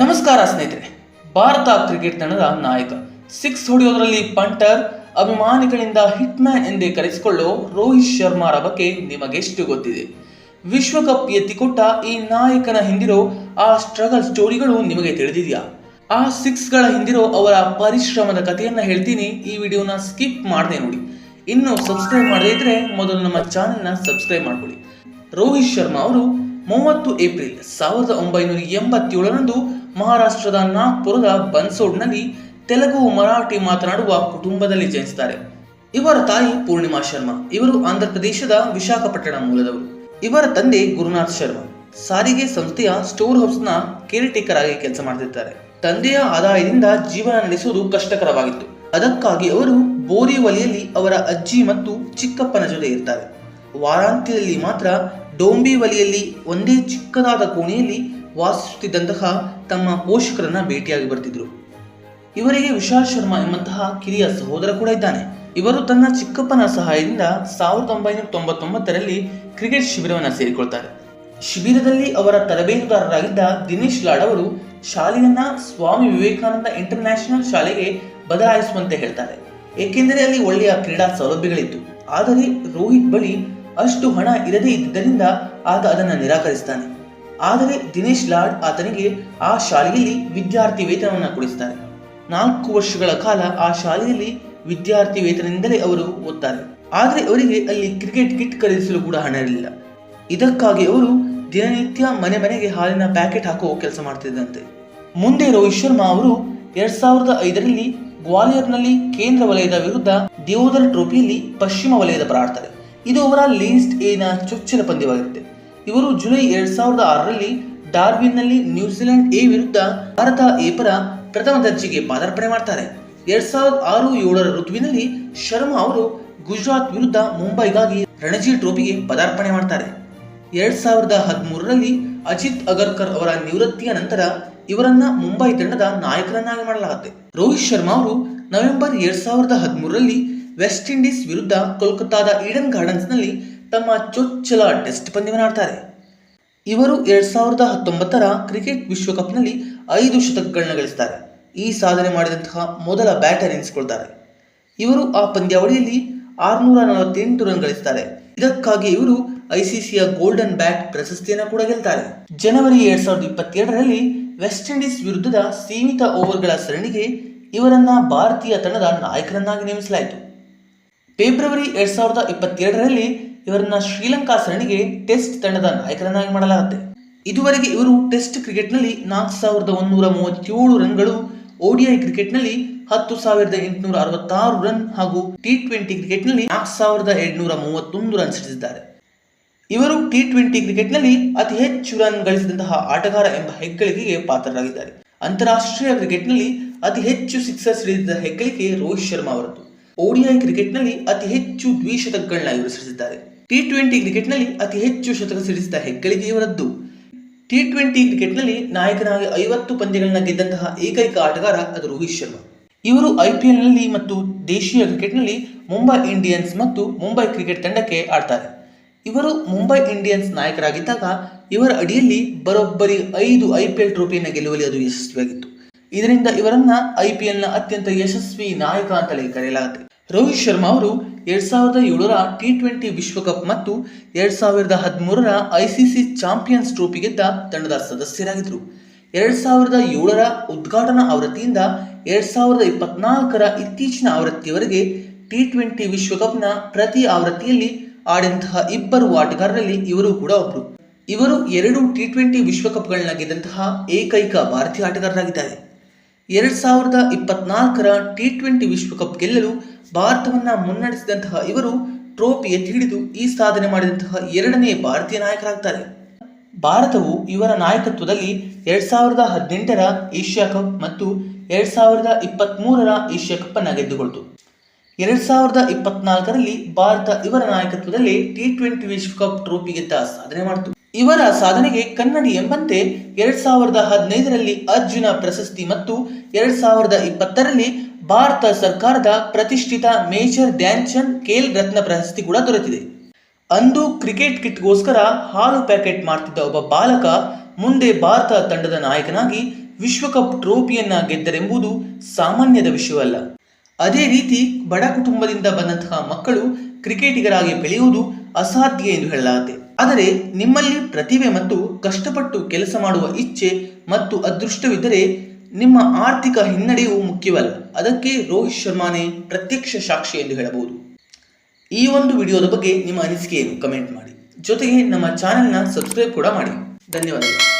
ನಮಸ್ಕಾರ ಸ್ನೇಹಿತರೆ, ಭಾರತ ಕ್ರಿಕೆಟ್ ತಂಡದ ನಾಯಕ, ಸಿಕ್ಸ್ ಹೊಡೆಯೋದ್ರಲ್ಲಿ ಪಂಟರ್, ಅಭಿಮಾನಿಗಳಿಂದ ಹಿಟ್ಮ್ಯಾನ್ ಎಂದೇ ಕರೆಸಿಕೊಳ್ಳೋ ರೋಹಿತ್ ಶರ್ಮಾರ ಬಗ್ಗೆ ನಿಮಗೆಷ್ಟು ಗೊತ್ತಿದೆ. ವಿಶ್ವಕಪ್ ಎತ್ತಿಕೊಟ್ಟ ಈ ನಾಯಕನ ಹಿಂದಿರೋ ಆ ಸ್ಟ್ರಗಲ್ ಸ್ಟೋರಿಗಳು ನಿಮಗೆ ತಿಳಿದಿದೆಯಾ? ಆ ಸಿಕ್ಸ್ಗಳ ಹಿಂದಿರೋ ಅವರ ಪರಿಶ್ರಮದ ಕಥೆಯನ್ನ ಹೇಳ್ತೀನಿ, ಈ ವಿಡಿಯೋನ ಸ್ಕಿಪ್ ಮಾಡದೆ ನೋಡಿ. ಇನ್ನು ಸಬ್ಸ್ಕ್ರೈಬ್ ಮಾಡದೇ ಇದ್ರೆ ಮೊದಲು ನಮ್ಮ ಚಾನೆಲ್ನ ಸಬ್ಸ್ಕ್ರೈಬ್ ಮಾಡ್ಕೊಳ್ಳಿ. ರೋಹಿತ್ ಶರ್ಮಾ ಅವರು ಮೂವತ್ತು ಏಪ್ರಿಲ್ ಸಾವಿರದ ಒಂಬೈನೂರ ಎಂಬತ್ತೇಳರಂದು ಮಹಾರಾಷ್ಟ್ರದ ನಾಗ್ಪುರದ ಬನ್ಸೋಡ್ನಲ್ಲಿ ತೆಲುಗು ಮರಾಠಿ ಮಾತನಾಡುವ ಕುಟುಂಬದಲ್ಲಿ ಜನಿಸುತ್ತಾರೆ ಇವರ ತಾಯಿ ಪೂರ್ಣಿಮಾ ಶರ್ಮಾ, ಇವರು ಆಂಧ್ರಪ್ರದೇಶದ ವಿಶಾಖಪಟ್ಟಣ ಮೂಲದವರು. ಇವರ ತಂದೆ ಗುರುನಾಥ್ ಶರ್ಮಾ, ಸಾರಿಗೆ ಸಂಸ್ಥೆಯ ಸ್ಟೋರ್ ಹೌಸ್ನ ಕೇರ್ ಟೇಕರ್ ಆಗಿ ಕೆಲಸ ಮಾಡುತ್ತಿದ್ದಾರೆ ತಂದೆಯ ಆದಾಯದಿಂದ ಜೀವನ ನಡೆಸುವುದು ಕಷ್ಟಕರವಾಗಿತ್ತು. ಅದಕ್ಕಾಗಿ ಅವರು ಬೋರಿವಲಿಯಲ್ಲಿ ಅವರ ಅಜ್ಜಿ ಮತ್ತು ಚಿಕ್ಕಪ್ಪನ ಜೊತೆ ಇರ್ತಾರೆ. ವಾರಾಂತ್ಯದಲ್ಲಿ ಮಾತ್ರ ಡೋಂಬಿವಲಿಯಲ್ಲಿ ಒಂದೇ ಚಿಕ್ಕದಾದ ಕೋಣೆಯಲ್ಲಿ ವಾಸಿಸುತ್ತಿದ್ದಂತಹ ತಮ್ಮ ಪೋಷಕರನ್ನ ಭೇಟಿಯಾಗಿ ಬರ್ತಿದ್ರು. ಇವರಿಗೆ ವಿಶಾಲ್ ಶರ್ಮಾ ಎಂಬಂತಹ ಕಿರಿಯ ಸಹೋದರ ಕೂಡ ಇದ್ದಾನೆ. ಇವರು ತನ್ನ ಚಿಕ್ಕಪ್ಪನ ಸಹಾಯದಿಂದ ಸಾವಿರದ ಒಂಬೈನೂರ ತೊಂಬತ್ತೊಂಬತ್ತರಲ್ಲಿ ಕ್ರಿಕೆಟ್ ಶಿಬಿರವನ್ನು ಸೇರಿಕೊಳ್ತಾರೆ. ಶಿಬಿರದಲ್ಲಿ ಅವರ ತರಬೇತುದಾರರಾಗಿದ್ದ ದಿನೇಶ್ ಲಾಡ್ ಅವರು ಶಾಲೆಯನ್ನ ಸ್ವಾಮಿ ವಿವೇಕಾನಂದ ಇಂಟರ್ನ್ಯಾಷನಲ್ ಶಾಲೆಗೆ ಬದಲಾಯಿಸುವಂತೆ ಹೇಳ್ತಾರೆ. ಏಕೆಂದರೆ ಅಲ್ಲಿ ಒಳ್ಳೆಯ ಕ್ರೀಡಾ ಸೌಲಭ್ಯಗಳಿತ್ತು. ಆದರೆ ರೋಹಿತ್ ಬಳಿ ಅಷ್ಟು ಹಣ ಇರದೇ ಇದ್ದರಿಂದ ಆತ ಅದನ್ನು ನಿರಾಕರಿಸ್ತಾನೆ. ಆದರೆ ದಿನೇಶ್ ಲಾಡ್ ಆತನಿಗೆ ಆ ಶಾಲೆಯಲ್ಲಿ ವಿದ್ಯಾರ್ಥಿ ವೇತನವನ್ನು ಕೊಡಿಸ್ತಾರೆ. ನಾಲ್ಕು ವರ್ಷಗಳ ಕಾಲ ಆ ಶಾಲೆಯಲ್ಲಿ ವಿದ್ಯಾರ್ಥಿ ವೇತನದಿಂದಲೇ ಅವರು ಓದ್ತಾರೆ. ಆದರೆ ಅವರಿಗೆ ಅಲ್ಲಿ ಕ್ರಿಕೆಟ್ ಕಿಟ್ ಖರೀದಿಸಲು ಕೂಡ ಹಣ ಇರಲಿಲ್ಲ. ಇದಕ್ಕಾಗಿ ಅವರು ದಿನನಿತ್ಯ ಮನೆ ಮನೆಗೆ ಹಾಲಿನ ಪ್ಯಾಕೆಟ್ ಹಾಕುವ ಕೆಲಸ ಮಾಡ್ತಿದ್ದಂತೆ. ಮುಂದೆ ರೋಹಿತ್ ಶರ್ಮಾ ಅವರು ಎರಡ್ ಸಾವಿರದ ಐದರಲ್ಲಿ ಗ್ವಾಲಿಯರ್ನಲ್ಲಿ ಕೇಂದ್ರ ವಲಯದ ವಿರುದ್ಧ ದೇವೋದರ್ ಟ್ರೋಫಿಯಲ್ಲಿ ಪಶ್ಚಿಮ ವಲಯದ ಪರ ಆಡ್ತಾರೆ. ಇದು ಅವರ ಲೀಸ್ಟ್ ಎನ ಚೊಚ್ಚಲ ಪಂದ್ಯವಾಗಿರುತ್ತೆ ಇವರು ಜುಲೈ ಎರಡ್ ಸಾವಿರದ ಆರರಲ್ಲಿ ಡಾರ್ವಿನ್ನಲ್ಲಿ ನ್ಯೂಜಿಲೆಂಡ್ ಎ ವಿರುದ್ಧ ಭಾರತ ಎ ಪರ ಪ್ರಥಮ ದರ್ಜೆಗೆ ಪಾದಾರ್ಪಣೆ ಮಾಡ್ತಾರೆ. ಎರಡ್ ಸಾವಿರದ ಆರು ಏಳರ ಋತುವಿನಲ್ಲಿ ಶರ್ಮಾ ಅವರು ಗುಜರಾತ್ ವಿರುದ್ಧ ಮುಂಬೈಗಾಗಿ ರಣಜಿ ಟ್ರೋಫಿಗೆ ಪದಾರ್ಪಣೆ ಮಾಡ್ತಾರೆ. ಎರಡ್ ಸಾವಿರದ ಹದಿಮೂರರಲ್ಲಿ ಅಜಿತ್ ಅಗರ್ಕರ್ ಅವರ ನಿವೃತ್ತಿಯ ನಂತರ ಇವರನ್ನ ಮುಂಬೈ ತಂಡದ ನಾಯಕರನ್ನಾಗಿ ಮಾಡಲಾಗುತ್ತೆ. ರೋಹಿತ್ ಶರ್ಮಾ ಅವರು ನವೆಂಬರ್ ಎರಡ್ ಸಾವಿರದ ಹದಿಮೂರರಲ್ಲಿ ವೆಸ್ಟ್ ಇಂಡೀಸ್ ವಿರುದ್ಧ ಕೋಲ್ಕತ್ತಾದ ಈಡನ್ ಗಾರ್ಡನ್ಸ್ನಲ್ಲಿ ತಮ್ಮ ಚೊಚ್ಚಲ ಟೆಸ್ಟ್ ಪಂದ್ಯವನ್ನು ಆಡ್ತಾರೆ ಇವರು ಎರಡ್ ಸಾವಿರದ ಹತ್ತೊಂಬತ್ತರ ಕ್ರಿಕೆಟ್ ವಿಶ್ವಕಪ್ನಲ್ಲಿ ಐದು ಶತಕಗಳನ್ನ ಗಳಿಸ್ತಾರೆ. ಈ ಸಾಧನೆ ಮಾಡಿದಂತಹ ಮೊದಲ ಬ್ಯಾಟರ್ ಎನಿಸಿಕೊಳ್ತಾರೆ. ಇವರು ಆ ಪಂದ್ಯಾವಳಿಯಲ್ಲಿ ಆರುನೂರ ನಲವತ್ತೆಂಟು ರನ್ ಗಳಿಸ್ತಾರೆ. ಇದಕ್ಕಾಗಿ ಇವರು ಐಸಿಸಿಯ ಗೋಲ್ಡನ್ ಬ್ಯಾಟ್ ಪ್ರಶಸ್ತಿಯನ್ನು ಕೂಡ ಗೆಲ್ತಾರೆ. ಜನವರಿ ಎರಡ್ ಸಾವಿರದ ಇಪ್ಪತ್ತೆರಡರಲ್ಲಿ ವೆಸ್ಟ್ ಇಂಡೀಸ್ ವಿರುದ್ಧದ ಸೀಮಿತ ಓವರ್ಗಳ ಸರಣಿಗೆ ಇವರನ್ನ ಭಾರತೀಯ ತಂಡದ ನಾಯಕರನ್ನಾಗಿ ನೇಮಿಸಲಾಯಿತು. ಫೆಬ್ರವರಿ ಎರಡ್ ಸಾವಿರದ ಇಪ್ಪತ್ತೆರಡರಲ್ಲಿ ಇವರನ್ನ ಶ್ರೀಲಂಕಾ ಸರಣಿಗೆ ಟೆಸ್ಟ್ ತಂಡದ ನಾಯಕರನ್ನಾಗಿ ಮಾಡಲಾಗುತ್ತೆ. ಇದುವರೆಗೆ ಇವರು ಟೆಸ್ಟ್ ಕ್ರಿಕೆಟ್ನಲ್ಲಿ ನಾಲ್ಕು ಸಾವಿರದ ಒಂದೂರ ಮೂವತ್ತೇಳು ರನ್ಗಳು ಓಡಿಐ ಕ್ರಿಕೆಟ್ನಲ್ಲಿ ಹತ್ತು ಸಾವಿರದ ಎಂಟುನೂರ ಅರವತ್ತಾರು ರನ್ ಹಾಗೂ ಟಿ ಟ್ವೆಂಟಿ ಕ್ರಿಕೆಟ್ನಲ್ಲಿ ನಾಲ್ಕು ಸಾವಿರದ ಎರಡುನೂರ ಮೂವತ್ತೊಂದು ರನ್ ಸಿಡಿಸಿದ್ದಾರೆ. ಇವರು ಟಿ ಟ್ವೆಂಟಿ ಕ್ರಿಕೆಟ್ನಲ್ಲಿ ಅತಿ ಹೆಚ್ಚು ರನ್ ಗಳಿಸಿದಂತಹ ಆಟಗಾರ ಎಂಬ ಹೆಗ್ಗಳಿಕೆಗೆ ಪಾತ್ರರಾಗಿದ್ದಾರೆ. ಅಂತಾರಾಷ್ಟ್ರೀಯ ಕ್ರಿಕೆಟ್ನಲ್ಲಿ ಅತಿ ಹೆಚ್ಚು ಸಿಕ್ಸರ್ ಸಿಡಿದ ಹೆಗ್ಗಳಿಕೆ ರೋಹಿತ್ ಶರ್ಮಾ ಅವರದ್ದು. ಓಡಿಐ ಕ್ರಿಕೆಟ್ನಲ್ಲಿ ಅತಿ ಹೆಚ್ಚು ದ್ವಿಶತಕಗಳನ್ನ ಇವರು ಸಿಡಿಸಿದ್ದಾರೆ ಟಿ ಟ್ವೆಂಟಿ ಕ್ರಿಕೆಟ್ನಲ್ಲಿ ಅತಿ ಹೆಚ್ಚು ಶತಕ ಸಿಡಿಸಿದ ಹೆಗ್ಗಳಿಕೆ ಇವರದ್ದು. ಟಿ ಟ್ವೆಂಟಿ ಕ್ರಿಕೆಟ್ನಲ್ಲಿ ನಾಯಕನಾಗಿ ಐವತ್ತು ಪಂದ್ಯಗಳನ್ನ ಗೆದ್ದಂತಹ ಏಕೈಕ ಆಟಗಾರ ಅದು ರೋಹಿತ್ ಶರ್ಮಾ. ಇವರು ಐಪಿಎಲ್ನಲ್ಲಿ ಮತ್ತು ದೇಶೀಯ ಕ್ರಿಕೆಟ್ನಲ್ಲಿ ಮುಂಬೈ ಇಂಡಿಯನ್ಸ್ ಮತ್ತು ಮುಂಬೈ ಕ್ರಿಕೆಟ್ ತಂಡಕ್ಕೆ ಆಡ್ತಾರೆ. ಇವರು ಮುಂಬೈ ಇಂಡಿಯನ್ಸ್ ನಾಯಕರಾಗಿದ್ದಾಗ ಇವರ ಅಡಿಯಲ್ಲಿ ಬರೋಬ್ಬರಿ ಐದು ಐಪಿಎಲ್ ಟ್ರೋಫಿಯನ್ನು ಗೆಲ್ಲುವಲ್ಲಿ ಅದು ಯಶಸ್ವಿಯಾಗಿತ್ತು. ಇದರಿಂದ ಇವರನ್ನ ಐಪಿಎಲ್ನ ಅತ್ಯಂತ ಯಶಸ್ವಿ ನಾಯಕ ಅಂತಲೇ ಕರೆಯಲಾಗುತ್ತೆ. ರೋಹಿತ್ ಶರ್ಮಾ ಅವರು ಎರಡ್ ಸಾವಿರದ ಏಳರ ಟಿ ಟ್ವೆಂಟಿ ವಿಶ್ವಕಪ್ ಮತ್ತು ಎರಡ್ ಸಾವಿರದ ಹದಿಮೂರರ ಐಸಿಸಿ ಚಾಂಪಿಯನ್ಸ್ ಟ್ರೋಫಿ ಗೆದ್ದ ತಂಡದ ಸದಸ್ಯರಾಗಿದ್ದರು. ಎರಡ್ ಸಾವಿರದ ಏಳರ ಉದ್ಘಾಟನಾ ಆವೃತ್ತಿಯಿಂದ ಎರಡ್ ಸಾವಿರದ ಇಪ್ಪತ್ನಾಲ್ಕರ ಇತ್ತೀಚಿನ ಆವೃತ್ತಿಯವರೆಗೆ ಟಿ ಟ್ವೆಂಟಿ ವಿಶ್ವಕಪ್ನ ಪ್ರತಿ ಆವೃತ್ತಿಯಲ್ಲಿ ಆಡಿದಂತಹ ಇಬ್ಬರು ಆಟಗಾರರಲ್ಲಿ ಇವರು ಕೂಡ ಒಬ್ಬರು ಇವರು ಎರಡು ಟಿ ಟ್ವೆಂಟಿ ವಿಶ್ವಕಪ್ಗಳನ್ನ ಗೆದ್ದಂತಹ ಏಕೈಕ ಭಾರತೀಯ ಆಟಗಾರರಾಗಿದ್ದಾರೆ. ಎರಡ್ ಸಾವಿರದ ಇಪ್ಪತ್ನಾಲ್ಕರ ಟಿ ಟ್ವೆಂಟಿ ವಿಶ್ವಕಪ್ ಗೆಲ್ಲಲು ಭಾರತವನ್ನ ಮುನ್ನಡೆಸಿದಂತಹ ಇವರು ಟ್ರೋಫಿ ಎತ್ತಿ ಹಿಡಿದು ಈ ಸಾಧನೆ ಮಾಡಿದಂತಹ ಎರಡನೇ ಭಾರತೀಯ ನಾಯಕರಾಗ್ತಾರೆ. ಭಾರತವು ಇವರ ನಾಯಕತ್ವದಲ್ಲಿ ಎರಡ್ ಸಾವಿರದ ಹದಿನೆಂಟರ ಏಷ್ಯಾ ಕಪ್ ಮತ್ತು ಎರಡ್ ಸಾವಿರದ ಇಪ್ಪತ್ತ್ಮೂರರ ಏಷ್ಯಾ ಕಪ್ ಅನ್ನ ಗೆದ್ದುಕೊಳ್ತು. ಎರಡ್ ಸಾವಿರದ ಇಪ್ಪತ್ನಾಲ್ಕರಲ್ಲಿ ಭಾರತ ಇವರ ನಾಯಕತ್ವದಲ್ಲಿ ಟಿ ಟ್ವೆಂಟಿ ವಿಶ್ವಕಪ್ ಟ್ರೋಫಿ ಗೆದ್ದ ಸಾಧನೆ ಮಾಡಿತು. ಇವರ ಸಾಧನೆಗೆ ಕನ್ನಡಿ ಎಂಬಂತೆ ಎರಡ್ ಸಾವಿರದ ಹದಿನೈದರಲ್ಲಿ ಅರ್ಜುನ ಪ್ರಶಸ್ತಿ ಮತ್ತು ಎರಡ್ ಸಾವಿರದ ಇಪ್ಪತ್ತರಲ್ಲಿ ಭಾರತ ಸರ್ಕಾರದ ಪ್ರತಿಷ್ಠಿತ ಮೇಜರ್ ಧ್ಯಾನ್ ಚಂದ್ ಖೇಲ್ ರತ್ನ ಪ್ರಶಸ್ತಿ ಕೂಡ ದೊರೆತಿದೆ. ಅಂದು ಕ್ರಿಕೆಟ್ ಕಿಟ್ಗೋಸ್ಕರ ಹಾಲು ಪ್ಯಾಕೆಟ್ ಮಾಡ್ತಿದ್ದ ಒಬ್ಬ ಬಾಲಕ ಮುಂದೆ ಭಾರತ ತಂಡದ ನಾಯಕನಾಗಿ ವಿಶ್ವಕಪ್ ಟ್ರೋಫಿಯನ್ನ ಗೆದ್ದರೆಂಬುದು ಸಾಮಾನ್ಯದ ವಿಷಯವಲ್ಲ. ಅದೇ ರೀತಿ ಬಡ ಕುಟುಂಬದಿಂದ ಬಂದಂತಹ ಮಕ್ಕಳು ಕ್ರಿಕೆಟಿಗರಾಗಿ ಬೆಳೆಯುವುದು ಅಸಾಧ್ಯ ಎಂದು ಹೇಳಲಾಗುತ್ತೆ ಆದರೆ ನಿಮ್ಮಲ್ಲಿ ಪ್ರತಿಭೆ ಮತ್ತು ಕಷ್ಟಪಟ್ಟು ಕೆಲಸ ಮಾಡುವ ಇಚ್ಛೆ ಮತ್ತು ಅದೃಷ್ಟವಿದ್ದರೆ ನಿಮ್ಮ ಆರ್ಥಿಕ ಹಿನ್ನಡೆಯು ಮುಖ್ಯವಲ್ಲ. ಅದಕ್ಕೆ ರೋಹಿತ್ ಶರ್ಮಾನೇ ಪ್ರತ್ಯಕ್ಷ ಸಾಕ್ಷಿ ಎಂದು ಹೇಳಬಹುದು. ಈ ಒಂದು ವಿಡಿಯೋದ ಬಗ್ಗೆ ನಿಮ್ಮ ಅನಿಸಿಕೆಯನ್ನು ಕಮೆಂಟ್ ಮಾಡಿ. ಜೊತೆಗೆ ನಮ್ಮ ಚಾನೆಲ್ನ ಸಬ್ಸ್ಕ್ರೈಬ್ ಕೂಡ ಮಾಡಿ. ಧನ್ಯವಾದಗಳು.